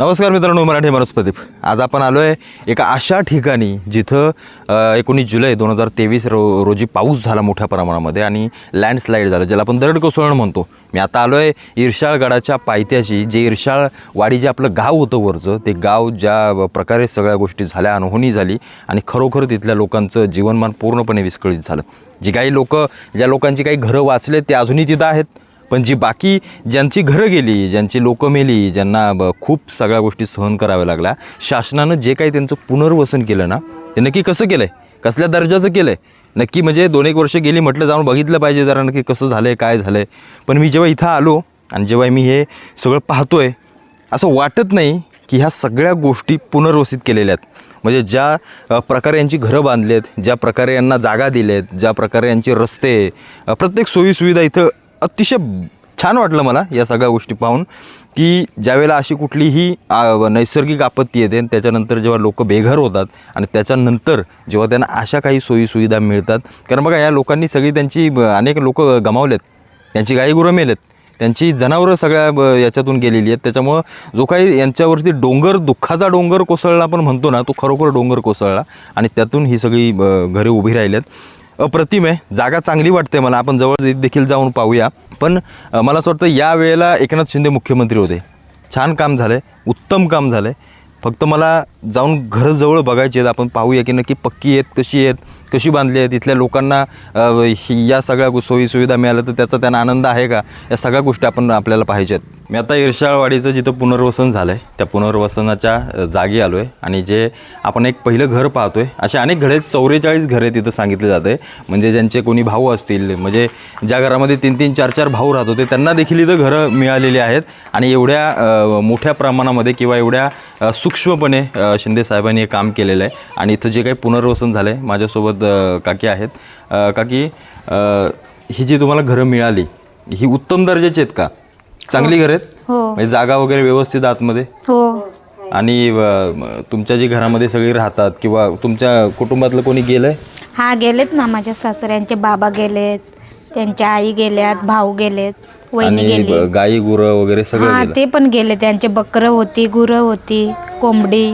नमस्कार मित्रांनो मराठी माणूस प्रदीप. आज आपण आलो आहे एका अशा ठिकाणी जिथं एकोणीस जुलै दोन हजार तेवीस रो रोजी पाऊस झाला मोठ्या प्रमाणामध्ये आणि लँडस्लाईड झालं ज्याला आपण दरड कोसळण म्हणतो. मी आता आलो आहे ईर्षाळगडाच्या पायथ्याशी जे ईर्षाळवाडी जे आपलं गाव होतं वरचं ते गाव ज्या प्रकारे सगळ्या गोष्टी झाल्या अनहोनी झाली आणि खरोखर तिथल्या लोकांचं जीवनमान पूर्णपणे विस्कळीत झालं. जी काही लोकं ज्या लोकांची काही घरं वाचले ते अजूनही तिथं आहेत. पण जी बाकी ज्यांची घरं गेली ज्यांची लोकं मेली ज्यांना ब- खूप सगळ्या गोष्टी सहन कराव्या लागल्या शासनानं जे काही त्यांचं पुनर्वसन केलं ना ते नक्की कसं केलं आहे कसल्या दर्जाचं केलं आहे नक्की म्हणजे दोन एक वर्ष गेली म्हटलं जाऊन बघितलं पाहिजे जरा नक्की कसं झालं आहे काय झालं आहे पण मी जेव्हा इथं आलो आणि जेव्हा मी हे सगळं पाहतो आहे असं वाटत नाही की ह्या सगळ्या गोष्टी पुनर्वसित केलेल्या आहेत. म्हणजे ज्या प्रकारे यांची घरं बांधली आहेत ज्या प्रकारे यांना जागा दिलेत ज्या प्रकारे यांचे रस्ते प्रत्येक सोयीसुविधा इथं अतिशय छान वाटलं मला या सगळ्या गोष्टी पाहून की ज्यावेळेला अशी कुठलीही नैसर्गिक आपत्ती येते आणि त्याच्यानंतर जेव्हा लोक बेघर होतात आणि त्याच्यानंतर जेव्हा त्यांना अशा काही सोयीसुविधा मिळतात. कारण बघा या लोकांनी सगळी त्यांची ब- अनेक लोक गमावलेत. त्यांची गाई गुरं मेलेत. त्यांची जनावरं सगळ्या ब- याच्यातून गेलेली आहेत. त्याच्यामुळं जो काही यांच्यावरती डोंगर दुःखाचा डोंगर कोसळला आपण म्हणतो ना तो खरोखर डोंगर कोसळला आणि त्यातून ही सगळी ब- घरे उभी राहिल्यात अप्रतिम आहे. जागा चांगली वाटते मला. आपण जवळ देखील जाऊन पाहूया. पण मला असं वाटतं या वेळेला एकनाथ शिंदे मुख्यमंत्री होते. छान काम झालं आहे उत्तम काम झालं आहे फक्त मला जाऊन घरं जवळ बघायची आहेत. आपण पाहूया की नक्की पक्की आहेत कशी आहेत कशी बांधली आहेत. इथल्या लोकांना या सगळ्या गो- सोयीसुविधा मिळाल्या तर त्याचा त्यांना आनंद आहे का? या सगळ्या गोष्टी आपण आपल्याला पाहिजेत मी आता इर्शाळवाडीचं जिथं पुनर्वसन झालं आहे त्या पुनर्वसनाच्या जागी आलो आहे आणि जे आपण एक पहिलं घर पाहतो आहे असे अनेक घरे चौवेचाळीस घरे तिथं सांगितले जाते म्हणजे ज्यांचे कोणी भाऊ असतील म्हणजे ज्या घरामध्ये तीन तीन चार चार भाऊ राहत होते त्यांना देखील इथं घरं मिळालेली आहेत. आणि एवढ्या मोठ्या प्रमाणामध्ये किंवा एवढ्या सूक्ष्मपणे शिंदे साहेबांनी हे काम केलेलं आहे. आणि इथं जे काही पुनर्वसन झालं आहे माझ्यासोबत काकी आहेत. काकी ही जी तुम्हाला घरं मिळाली ही उत्तम दर्जाची आहेत का? चांगली घरं आहेत? हो. म्हणजे जागा वगैरे व्यवस्थित आतमध्ये? हो. आणि अ, तुमच्या जी घरामध्ये सगळी राहतात किंवा तुमच्या कुटुंबातलं कोणी गेलंय? हा गेलेत ना. माझ्या सासऱ्यांचे बाबा गेलेत त्यांच्या आई गेल्यात भाऊ गेलेत वहिनी आणि गेली. ब- गाई गुरं वगैरे सगळं हा गेलं. ते पण गेले. त्यांचे बकरं होती गुरं होती कोंबडी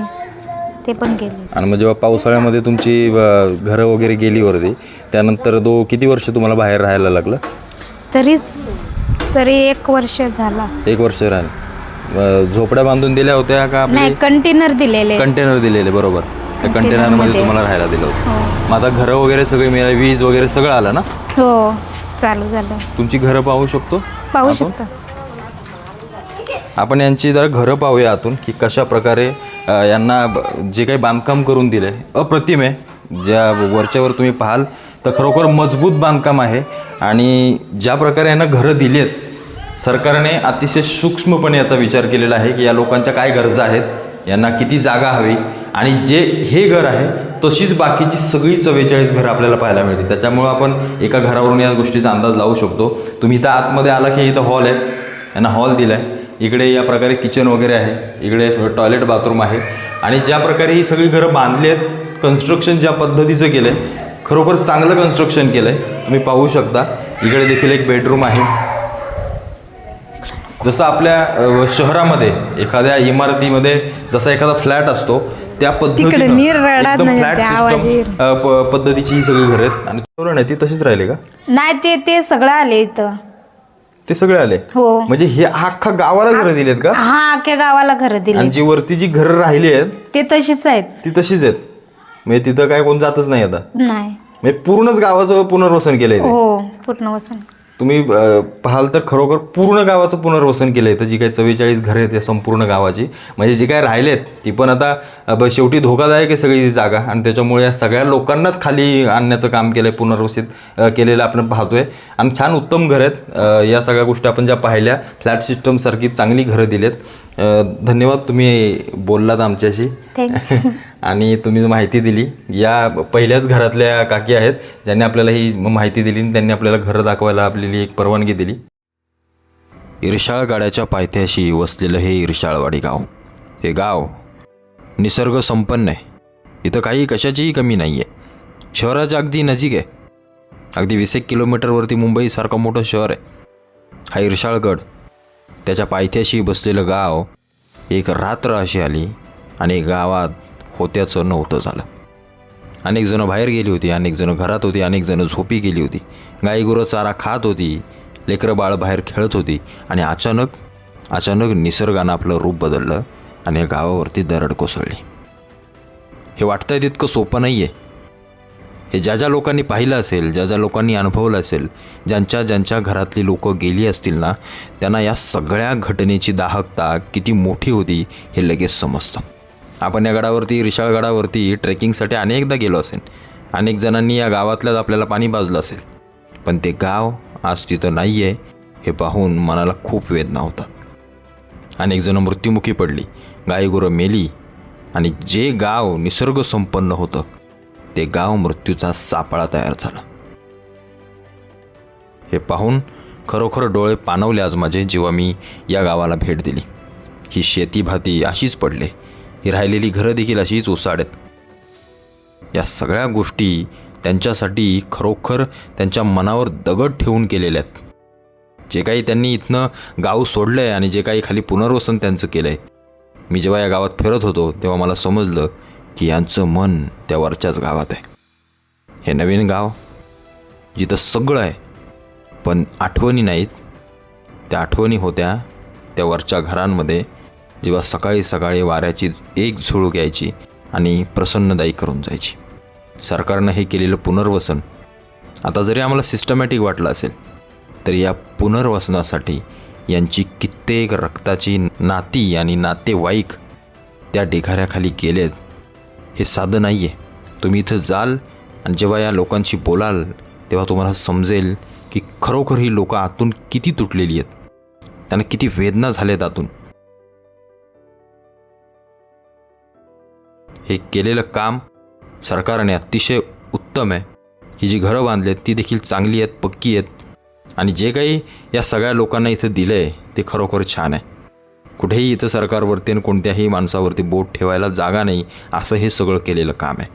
ते पण गेले. आणि मग जेव्हा पावसाळ्यामध्ये तुमची अ, घरं वगैरे गेली वरती त्यानंतर दो किती वर्ष तुम्हाला बाहेर राहायला लागलं? तरी तरी एक वर्ष झाला. एक वर्ष राहिलं. झोपड्या बांधून दिल्या होत्या का नाही कंटेनर दिलेले. कंटेनर दिलेले बरोबर. त्या कंटेनरमध्ये कंटेनरमध्ये. तुम्हाला राहायला दिलं होतं. हो. मग आता घरं वगैरे सगळे मिळाले वीज वगैरे सगळं आलं ना? हो चालू झालं. तुमची घरं पाहू शकतो? पाहू? शकता. आपण यांची जरा घरं पाहूया आतून की कशा प्रकारे यांना जे काही बांधकाम करून दिले अप्रतिम आहे. ज्या वरच्यावर तुम्ही पाहाल तर खरोखर मजबूत बांधकाम आहे. आणि ज्या प्रकारे यांना घरं दिली आहेत सरकारने अतिशय सूक्ष्मपणे याचा विचार केलेला आहे की या लोकांच्या काय गरजा आहेत यांना किती जागा हवी आणि जे हे घर आहे तशीच बाकीची सगळी चव्वेचाळीस घरं आपल्याला पाहायला मिळते त्याच्यामुळं आपण एका घरावरून या गोष्टीचा अंदाज लावू शकतो. तुम्ही इथं आतमध्ये आला की इथं हॉल आहे. यांना हॉल दिला आहे इकडे या प्रकारे किचन वगैरे आहे. इकडे सगळं टॉयलेट बाथरूम आहे. आणि ज्या प्रकारे ही सगळी घरं बांधली आहेत कन्स्ट्रक्शन ज्या पद्धतीचं केलं आहे खरोखर चांगलं कन्स्ट्रक्शन केलं आहे तुम्ही पाहू शकता. इकडे देखील एक बेडरूम आहे. जसं आपल्या शहरामध्ये एखाद्या इमारतीमध्ये जसा एखादा फ्लॅट असतो त्या पद्धतीनं एकदम नाही, फ्लॅट. सिस्टम पद्धतीची ही सगळी घरं आहेत. आणि आहे ती तशीच राहिली का? नाही ते ते सगळं आले इथं. ते सगळे आले? हो. म्हणजे हे हा अख्खा गावाला घरं दिलेत का? हा अख्ख्या गावाला घरं दिली आणि जी वरती जी घरं राहिली आहेत ते तशीच आहेत. ती तशीच आहेत. म्हणजे तिथं काय कोण जातच नाही आता. नाही. म्हणजे पूर्णच गावाचं पुनर्वसन केलंय ते. हो पूर्ण वसन तुम्ही पाहाल तर खरोखर पूर्ण गावाचं पुनर्वसन केलंय. तर जी काही चव्वेचाळीस घरं आहेत या संपूर्ण गावाची. म्हणजे जी काय राहिलेत ती पण आता ब- शेवटी धोकादायक आहे सगळी जागा. आणि त्याच्यामुळे या सगळ्या लोकांनाच खाली आणण्याचं काम केलंय पुनर्वसित अं, केलेलं आपण पाहतोय. आणि छान उत्तम घरं आहेत. या सगळ्या गोष्टी आपण ज्या पाहिल्या फ्लॅट सिस्टमसारखी चांगली घरं दिलेत. धन्यवाद तुम्ही बोललात आमच्याशी. आणि तुम्ही जो माहिती दिली या पहिल्याच घरातल्या काकी आहेत ज्यांनी आपल्याला ही माहिती दिली आणि त्यांनी आपल्याला घरं दाखवायला आपल्याला एक परवानगी दिली. इरशाळ गाड्याच्या पायथ्याशी वसलेलं हे इरशाळवाडी गाव. हे गाव निसर्ग संपन्न आहे. इथं काही कशाचीही कमी नाही आहे शहराच्या अगदी नजीक आहे. अगदी वीस एक किलोमीटरवरती मुंबईसारखं मोठं शहर आहे. हा इरशाळगड. त्याच्या पायथ्याशी बसलेलं गाव एक रात्र अशी आली आणि गावात होत्याचं नव्हतं झालं. अनेक जणं बाहेर गेली होती अनेक जणं घरात होती अनेक जणं झोपी गेली होती. गाईगुरं चारा खात होती लेकरं बाळ बाहेर खेळत होती आणि अचानक अचानक निसर्गानं आपलं रूप बदललं आणि या गावावरती दरड कोसळली. हे वाटतंय तितकं सोपं नाही आहे हे ज्या ज्या लोकांनी पाहिलं असेल ज्या ज्या लोकांनी अनुभवलं असेल ज्यांच्या ज्यांच्या घरातली लोकं गेली असतील ना त्यांना या सगळ्या घटनेची दाहकता किती मोठी होती हे लगेच समजतं. आपण या गडावरती रिशाळ गडावरती ट्रेकिंगसाठी अनेकदा गेलो असेल अनेक जणांनी या गावातल्याच आपल्याला पाणी पाजलं असेल. पण ते गाव आज तिथं नाही आहे हे पाहून मनाला खूप वेदना होतात. अनेक जणं मृत्युमुखी पडली गायगुरं मेली आणि जे गाव निसर्गसंपन्न होतं ते गाव मृत्यूचा सापळा तयार झाला. हे पाहून खरोखर डोळे पाणवले आज माझे जेव्हा मी या गावाला भेट दिली. ही शेती भाती अशीच पडले. ही राहिलेली घरं देखील अशीच ओसाडत. या सगळ्या गोष्टी त्यांच्यासाठी खरोखर त्यांच्या मनावर दगड ठेवून केलेल्या आहेत. जे काही त्यांनी इथनं गाव सोडलं आहे आणि जे काही खाली पुनर्वसन त्यांचं केलं आहे मी जेव्हा या गावात फिरत होतो तेव्हा मला समजलं की यांचं मन त्या वरच्याच गावात आहे. हे नवीन गाव जिथं सगळं आहे पण आठवणी नाहीत. त्या आठवणी होत्या त्या वरच्या घरांमध्ये जेव्हा सकाळी सकाळी वाऱ्याची एक झुळूक घ्यायची आणि प्रसन्नदायी करून जायची. सरकारनं हे केलेलं पुनर्वसन आता जरी आम्हाला सिस्टमॅटिक वाटलं असेल तरी या पुनर्वसनासाठी यांची कित्येक रक्ताची नाती आणि नातेवाईक त्या ढिगाऱ्याखाली गेलेत हे साधं नाही आहे तुम्ही इथं जाल आणि जेव्हा या लोकांशी बोलाल तेव्हा तुम्हाला समजेल की खरोखर ही लोकं आतून किती तुटलेली आहेत. त्यांना किती वेदना झाल्यात आतून. हे केलेलं काम सरकारने अतिशय उत्तम आहे. ही जी घरं बांधली आहेत ती देखील चांगली आहेत पक्की आहेत. आणि जे काही या सगळ्या लोकांना इथं दिलं आहे ते खरोखर छान आहे. कुठेही इथं सरकारवरती आणि कोणत्याही माणसावरती बोट ठेवायला जागा नाही असं हे सगळं केलेलं काम आहे.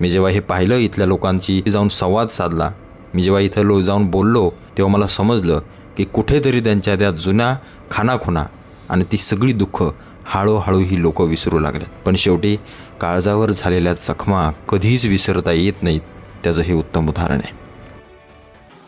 मी जेव्हा हे पाहिलं इथल्या लोकांची जाऊन संवाद साधला मी जेव्हा इथं लो जाऊन बोललो तेव्हा मला समजलं की कुठेतरी त्यांच्या त्या जुन्या खानाखुणा आणि ती सगळी दुःख हळूहळू ही लोक विसरू लागल्यात पण शेवटी काळजावर झालेल्या जखमा कधीच विसरता येत नाहीत त्याचं हे उत्तम उदाहरण आहे.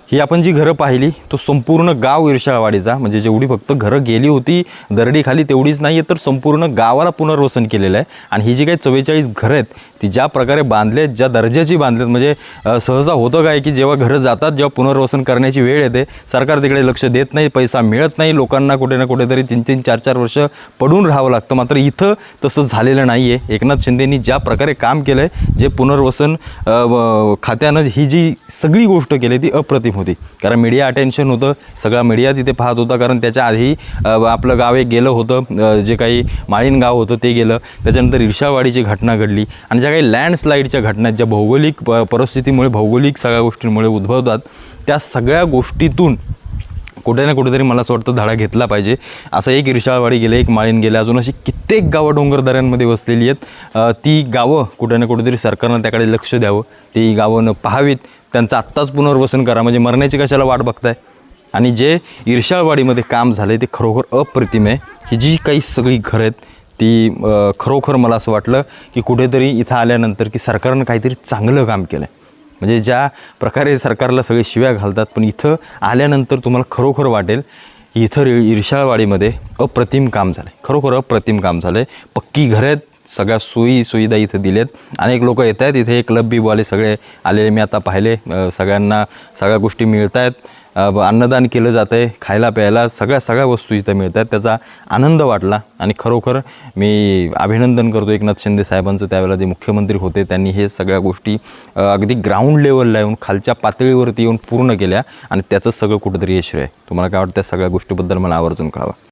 ही आपण जी घरं पाहिली तो संपूर्ण गाव इर्शाळवाडीचा म्हणजे जेवढी फक्त घरं गेली होती दरडीखाली तेवढीच नाही आहे तर संपूर्ण गावाला पुनर्वसन केलेलं आहे. आणि ही जी काही चव्वेचाळीस घरं आहेत ती ज्या प्रकारे बांधलेत ज्या दर्जाची बांधलेत म्हणजे सहसा होतं काय की जेव्हा घरं जातात जेव्हा पुनर्वसन करण्याची वेळ येते सरकार तिकडे लक्ष देत नाही पैसा मिळत नाही लोकांना कुठे ना कुठेतरी तीन तीन चार चार वर्ष पडून राहावं लागतं. मात्र इथं तसं झालेलं नाही आहे एकनाथ शिंदेनी ज्या प्रकारे काम केलं आहे जे पुनर्वसन व- खात्यानं ही जी सगळी गोष्ट केली ती अप्रतिम होती. कारण मीडिया अटेन्शन होतं सगळा मीडिया तिथे पाहत होता. कारण त्याच्या आधी आपलं गाव एक गेलं होतं जे काही माळीन गाव होतं ते गेलं. त्याच्यानंतर इर्षावाडीची घटना घडली. आणि ज्या काही लँडस्लाईडच्या घटना आहेत, ज्या भौगोलिक प परिस्थितीमुळे भौगोलिक सगळ्या गोष्टींमुळे उद्भवतात त्या सगळ्या गोष्टीतून कुठे ना कुठेतरी मला असं वाटतं धडा घेतला पाहिजे. असं एक रिशाळवाडी गेले एक माळीन गेले अजून अशी कित्येक गावं डोंगरदऱ्यांमध्ये वसलेली आहेत. ती गावं कुठे ना कुठेतरी सरकारनं त्याकडे लक्ष द्यावं. ती गावं पाहावीत. त्यांचं आत्ताच पुनर्वसन करा. म्हणजे मरण्याची कशाला वाट बघताय? आणि जे ईर्षाळवाडीमध्ये काम झालं आहे ते खरोखर अप्रतिम आहे. ही जी काही सगळी घरं आहेत ती खरोखर मला असं वाटलं की कुठेतरी इथं आल्यानंतर की सरकारनं काहीतरी चांगलं काम केलं आहे म्हणजे ज्या प्रकारे सरकारला सगळे शिव्या घालतात पण इथं आल्यानंतर तुम्हाला खरोखर वाटेल की इथं रि इर्शाळवाडीमध्ये अप्रतिम काम झालं आहे खरोखर अप्रतिम काम झालं आहे पक्की घरं आहेत सगळ्या सोयी सुविधा इथं आहेत अनेक लोक येत आहेत इथे क्लब बीबवाले सगळे आलेले मी आता पाहिले. सगळ्यांना सगळ्या गोष्टी मिळत आहेत अन्नदान केलं जातं आहे खायला प्यायला सगळ्या सगळ्या वस्तू इथं मिळत आहेत त्याचा आनंद वाटला. आणि खरोखर मी अभिनंदन करतो एकनाथ शिंदे साहेबांचं. त्यावेळेला जे मुख्यमंत्री होते त्यांनी हे सगळ्या गोष्टी अगदी ग्राउंड लेवलला येऊन खालच्या पातळीवरती येऊन पूर्ण केल्या. आणि त्याचं सगळं कुठंतरी यश आहे तुम्हाला काय वाटतं? त्या सगळ्या गोष्टीबद्दल मला आवर्जून कळावं.